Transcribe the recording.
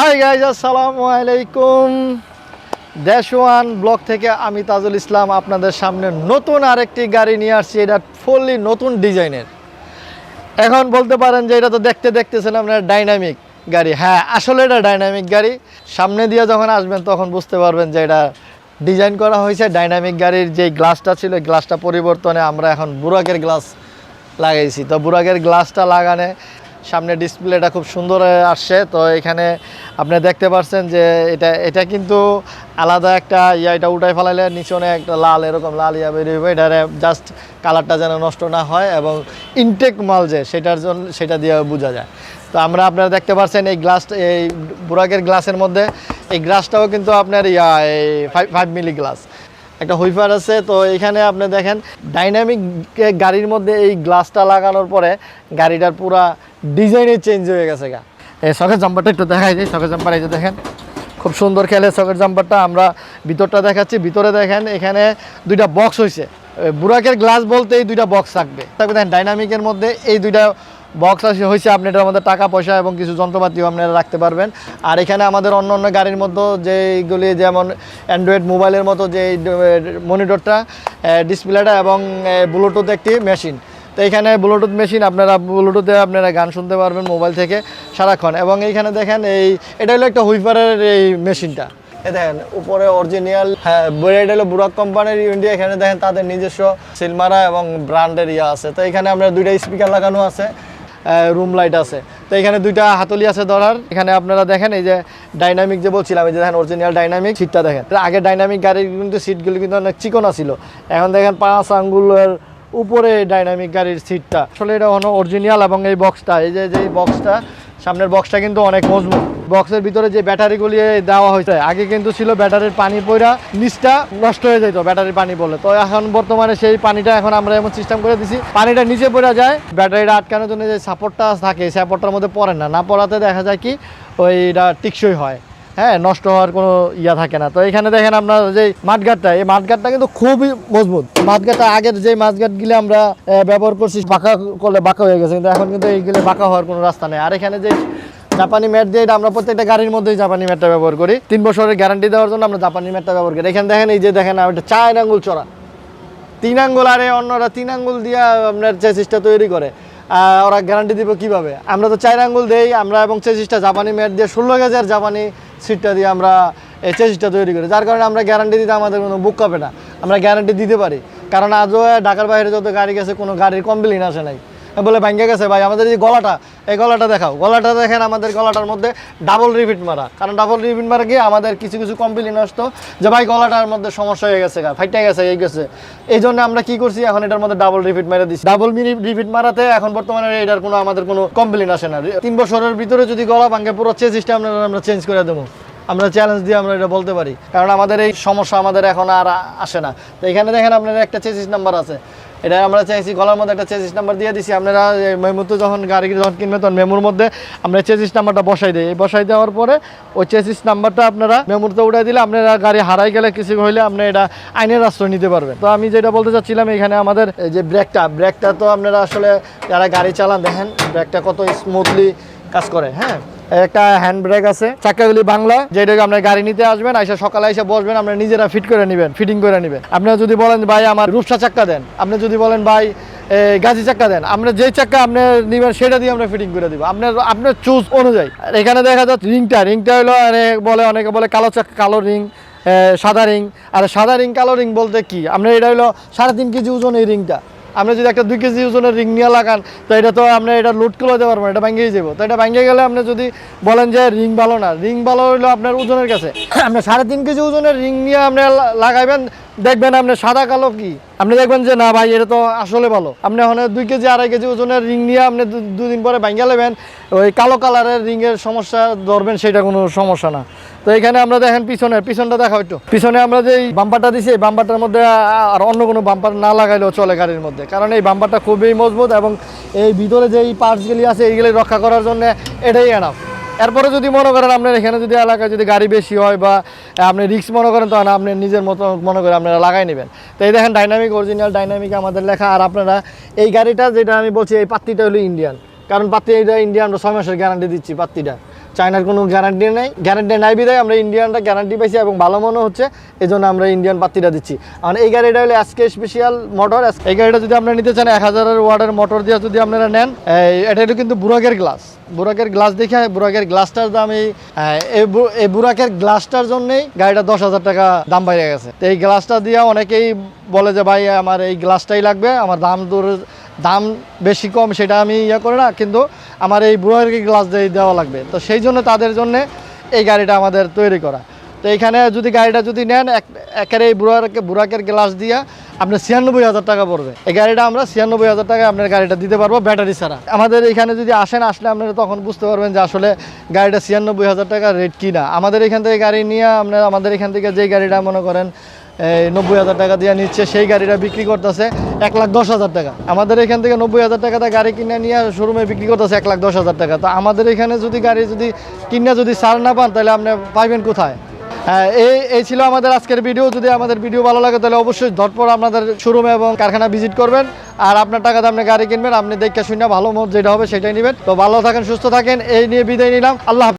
Hi guys আসসালামু আলাইকুম দেশ ওয়ান ব্লক থেকে আমি তাজুল ইসলাম আপনাদের সামনে নতুন আরেকটি গাড়ি নিয়ে আসছি। এটা ফুললি নতুন ডিজাইনের। এখন বলতে পারেন যে এটা তো দেখতে দেখতেছেন আপনার ডাইনামিক গাড়ি। হ্যাঁ আসলে এটা ডাইনামিক গাড়ি। সামনে দিয়ে যখন আসবেন তখন বুঝতে পারবেন যে এটা ডিজাইন করা হয়েছে ডাইনামিক গাড়ির যে গ্লাসটা ছিল গ্লাসটা পরিবর্তনে আমরা এখন বুরাকের গ্লাস লাগাইছি। তো বুরাকের গ্লাসটা লাগানে সামনে ডিসপ্লেটা খুব সুন্দর আসছে। তো এখানে আপনি দেখতে পাচ্ছেন যে এটা এটা কিন্তু আলাদা একটা ইয়া, এটা উঠাই ফেলাইলে নিচনে একটা লাল, এরকম লাল ইয়া বেরিয়ে হবে এটার জাস্ট কালারটা যেন নষ্ট না হয় এবং ইনটেক মাল যে, সেটার জন্য সেটা দিয়ে বোঝা যায়। তো আমরা আপনারা দেখতে পাচ্ছেন এই গ্লাস এই বুরাকের গ্লাসের মধ্যে। এই গ্লাসটাও কিন্তু আপনার ইয়া, এই ফাইভ মিলি গ্লাস একটা হুইফার আছে, তো এখানে আপনি দেখেন ডাইনামিক গাড়ির মধ্যে এই গ্লাসটা লাগানোর পরে গাড়িটার পুরা ডিজাইনে চেঞ্জ হয়ে গেছে গা। এই সকের জাম্পারটা একটু দেখাই যায় সকের জাম্পার এই যে দেখেন, খুব সুন্দর খেলে সকের জাম্পারটা আমরা ভিতরটা দেখাচ্ছি, ভিতরে দেখেন, এখানে দুইটা বক্স হয়েছে বুরাকের গ্লাস বলতে এই দুইটা বক্স থাকবে। তারপরে দেখেন ডাইনামিকের মধ্যে এই দুইটা বক্স হয়েছে আপনি এটার মধ্যে টাকা, পয়সা এবং কিছু যন্ত্রপাতিও আপনারা রাখতে পারবেন। আর এখানে আমাদের অন্য অন্য গাড়ির মধ্যে যেইগুলি যেমন অ্যান্ড্রয়েড মোবাইলের মতো যে মনিটরটা ডিসপ্লেটা এবং ব্লুটুথ একটি মেশিন তো এখানে ব্লুটুথ মেশিন আপনারা ব্লুটুথে আপনারা গান শুনতে পারবেন মোবাইল থেকে সারাক্ষণ। এবং এইখানে দেখেন এই, এটা হলো একটা হুইপারের এই মেশিনটা এ দেখেন, উপরে অরিজিনাল হ্যাঁ এটা হলো বুরাক কোম্পানির ইন্ডিয়া এখানে দেখেন তাদের নিজস্ব সিলমারা এবং ব্র্যান্ডের ইয়া আছে। তো এখানে আমরা দুইটা স্পিকার লাগানো আছে। রুম লাইট আছে। তো এখানে দুইটা হাতলি আছে ধরার। এখানে আপনারা দেখেন এই যে ডাইনামিক যে বলছিলাম, এই যে দেখেন অরিজিনাল ডাইনামিক সিটটা দেখেন। আগে ডাইনামিক গাড়ির কিন্তু সিটগুলি কিন্তু অনেক চিকন ছিল এখন দেখেন পাঁচ আঙ্গুলের উপরে ডাইনামিক গাড়ির সিটটা আসলে এটা অরিজিনাল এবং এই বক্সটা এই যে যে বক্সটা সামনের বক্সটা কিন্তু অনেক মজবুত। বক্সের ভিতরে যে ব্যাটারিগুলি দেওয়া হয়েছে, আগে কিন্তু ছিল ব্যাটারির পানি পইরা নিচটা নষ্ট হয়ে যেত ব্যাটারির পানি বলে। তো এখন বর্তমানে সেই পানিটা এখন আমরা এমন সিস্টেম করে দিছি, পানিটা নিচে পড়া যায়, ব্যাটারিটা আটকানোর জন্য যে সাপোর্টটা থাকে সাপোর্টটার মধ্যে পড়ে না। না পড়াতে দেখা যায় কি, ওইটা টিকসই হয়। হ্যাঁ নষ্ট হওয়ার কোনো ইয়া থাকে না। তো এখানে দেখেন আপনার যে মাঠঘাটটা, এই মাঠঘাটটা কিন্তু খুবই মজবুত। মাঠঘাটটা আগের যে মাঠঘাটগুলো আমরা ব্যবহার করছি, বাঁকা করলে বাঁকা হয়ে গেছে, কিন্তু এখন কিন্তু এইগুলো বাঁকা হওয়ার কোনো রাস্তা নেই। আর এখানে যে জাপানি ম্যাট দিয়ে এটা আমরা প্রত্যেকটা গাড়ির মধ্যেই জাপানি ম্যাটটা ব্যবহার করি। তিন বছরের গ্যারান্টি দেওয়ার জন্য আমরা জাপানি ম্যাটটা ব্যবহার করি। এখানে দেখেন, এই যে দেখেন এটা চার আঙ্গুল চড়া। তিন আঙ্গুল, আরে অন্যরা তিন আঙ্গুল দিয়ে আপনার চেসিসটা তৈরি করে। ওরা গ্যারান্টি দিব কীভাবে? আমরা তো চার আঙ্গুল দেই, আমরা এবং চেসিসটা জাপানি ম্যাট দিয়ে ষোলো গেজের জাপানি সিটটা দিয়ে আমরা এই চেসিসটা তৈরি করি। যার কারণে আমরা গ্যারান্টি দিতে আমাদের কোনো বুক কাপে না। আমরা গ্যারান্টি দিতে পারি। কারণ আজও ঢাকার বাইরে যত গাড়ি গেছে, কোনো গাড়ির কমপ্লেন আসে নাই। বলে ভাঙ্গে গেছে ভাই, আমাদের এই গলাটা এই গলাটা দেখাও। গলাটা দেখেন আমাদের গলাটার মধ্যে ডাবল রিপিট মারা। কারণ ডাবল রিপিট মারা গিয়ে আমাদের কিছু কিছু কমপ্লেন আসতো যে ভাই, গলাটার মধ্যে সমস্যা হয়ে গেছে ফাইটে গেছে, এই গেছে। এই জন্য আমরা কি করছি, এখন এটার মধ্যে ডাবল রিপিট মেরে দিচ্ছি ডাবল রিপিট মারাতে এখন বর্তমানে এটার কোনো, আমাদের কোনো কমপ্লেন আসে না। তিন বছরের ভিতরে যদি গলা ভাঙ্গে পুরো চেঞ্জটা আমরা আমরা চেঞ্জ করে দেবো। আমরা চ্যালেঞ্জ দিয়ে আমরা এটা বলতে পারি। কারণ আমাদের এই সমস্যা আমাদের এখন আর আসে না। তো এখানে দেখেন আপনার একটা চেসিস নাম্বার আছে। এটা আমরা চাইছি, গলার মধ্যে একটা চেসিস নাম্বার দিয়ে দিছি। আপনারা মেমুতে যখন গাড়ি যখন কিনবে, তখন মেমুর মধ্যে আমরা চেসিস নাম্বারটা বসাই দিই। বসাই দেওয়ার পরে ওই চেসিস নাম্বারটা আপনারা মেমুতে উঠাই দিলে আপনারা গাড়ি হারাই গেলে কিছু হইলে আপনি এটা আইনের আশ্রয় নিতে পারবেন। তো আমি যেটা বলতে চাচ্ছিলাম, এখানে আমাদের যে ব্রেকটা ব্রেকটা তো আপনারা আসলে যারা গাড়ি চালান, দেখেন ব্রেকটা কত স্মুথলি কাজ করে হ্যাঁ? একটা হ্যান্ড ব্রেক আছে চাকাগুলি বাংলা, যেটাকে আপনার গাড়ি নিতে আসবেন, আইসা সকালে এসে বসবেন আপনারা নিজেরা ফিট করে নেবেন ফিটিং করে নেবেন। আপনারা যদি বলেন, ভাই, আমার রূপসা চাক্কা দেন। আপনি যদি বলেন, ভাই গাজি চাক্কা দেন। আমরা যে চাক্কা আপনি নেবেন, সেটা দিয়ে আমরা ফিটিং করে দিব। আপনার আপনার চুজ অনুযায়ী। এখানে দেখা যাচ্ছে রিংটা রিংটা হলো বলে অনেকে বলে কালো চাক্কা, কালো রিং সাদা রিং আর সাদা রিং কালো রিং বলতে কি? আপনার এটা হলো সাড়ে তিন কেজি ওজন এই রিংটা আপনি যদি একটা দুই কেজি ওজনের রিং নিয়ে লাগান, তো এটা তো আপনি এটা লোড দিতে পারবেন, এটা ভেঙেই যাব। তো এটা ভেঙে গেলে আপনি যদি বলেন যে রিং ভালো না, রিং ভালো হইল আপনার ওজনের কাছে। আপনি সাড়ে তিন কেজি ওজনের রিং নিয়ে আপনি লাগাইবেন, দেখবেন আপনি সাদা কালো কি? আপনি দেখবেন যে না ভাই, এটা তো আসলে ভালো। আপনি এখন দুই কেজি, আড়াই কেজি ওজনের রিং নিয়ে আপনি দুদিন পরে ভেঙে নেবেন, ওই কালো কালারের রিংয়ের সমস্যা ধরবেন, সেটা কোনো সমস্যা না। তো এখানে আমরা দেখেন পিছনে, পিছনটা দেখাও একটু পিছনে আমরা যে বাম্পারটা দিছি, এই বাম্পারটার মধ্যে আর অন্য কোনো বাম্পার না লাগাইলেও চলে গাড়ির মধ্যে। কারণ এই বাম্পারটা খুবই মজবুত এবং এই ভিতরে যে এই পার্টসগুলি আছে, এইগুলি রক্ষা করার জন্য এটাই এনাফ এরপরে যদি মনে করেন আপনার এখানে যদি এলাকায় যদি গাড়ি বেশি হয় বা আপনি রিক্স মনে করেন তখন আপনি নিজের মতো মনে করে আপনারা লাগাই নেবেন। তো এই দেখেন ডাইনামিক অরিজিনাল ডাইনামিক আমাদের লেখা। আর আপনারা এই গাড়িটা যেটা আমি বলছি, এই পাত্তিটা হলো ইন্ডিয়ান কারণ পাত্তি এটা ইন্ডিয়ান আমরা ছয় মাসের গ্যারান্টি দিচ্ছি পাত্তিটা। চায়নার কোনো গ্যারান্টি নেই। গ্যারান্টি নাই বিদায় আমরা ইন্ডিয়ানটা গ্যারান্টি পাইছি এবং ভালো মনে হচ্ছে এই জন্য আমরা ইন্ডিয়ান পাত্তিটা দিচ্ছি। আর এই গাড়িটা হলো এসকে স্পেশাল মোটর এই গাড়িটা যদি আপনারা নিতে চান, এক হাজারের ওয়ার্ডের মোটর দিয়ে যদি আপনারা নেন এটা কিন্তু বুরাকের গ্লাস বুরাকের গ্লাস দেখে বুরাকের গ্লাসটার দাম এই এই বুরাকের গ্লাসটার জন্যই গাড়িটা দশ হাজার টাকা দাম বাইরে গেছে। তো এই গ্লাসটা দিয়ে অনেকেই বলে যে, ভাই, আমার এই গ্লাসটাই লাগবে, আমার দাম দূর দাম বেশি কম সেটা আমি ইয়ে করে না, কিন্তু আমার এই বুরাকের গ্লাস দিয়ে দেওয়া লাগবে। তো সেই জন্য তাদের জন্য এই গাড়িটা আমাদের তৈরি করা। তো এখানে যদি গাড়িটা যদি নেন, এক- একেবারে এই বুড়াকে বুড়াকের গ্লাস দিয়ে আপনার ছিয়ানব্বই হাজার টাকা পড়বে। এই গাড়িটা আমরা ছিয়ানব্বই হাজার টাকা আপনার গাড়িটা দিতে পারব ব্যাটারি ছাড়া। আমাদের এখানে যদি আসেন, আসলে আপনারা তখন বুঝতে পারবেন যে আসলে গাড়িটা ছিয়ানব্বই হাজার টাকা রেট কি না আমাদের এখান থেকে গাড়ি নিয়ে আপনার, আমাদের এখান থেকে যেই গাড়িটা মনে করেন নব্বই হাজার টাকা দিয়ে নিচ্ছে, সেই গাড়িটা বিক্রি করতেছে এক লাখ দশ হাজার টাকা। আমাদের এখান থেকে নব্বই হাজার টাকাতে গাড়ি কিনে নিয়ে শোরুমে বিক্রি করতেছে এক লাখ দশ হাজার টাকা। তো আমাদের এখানে যদি গাড়ি যদি কিনে যদি সার না পান, তাহলে আপনি পাইবেন কোথায়? হ্যাঁ এই এই ছিল আমাদের আজকের ভিডিও যদি আমাদের ভিডিও ভালো লাগে, তাহলে অবশ্যই ঝটপট আপনাদের শোরুমে এবং কারখানা ভিজিট করবেন। আর আপনার টাকাতে আপনি গাড়ি কিনবেন, আপনি দেখে শুনে ভালো মত যেটা হবে সেটাই নেবেন। তো ভালো থাকেন, সুস্থ থাকেন, এই নিয়ে বিদায় নিলাম। আল্লাহ।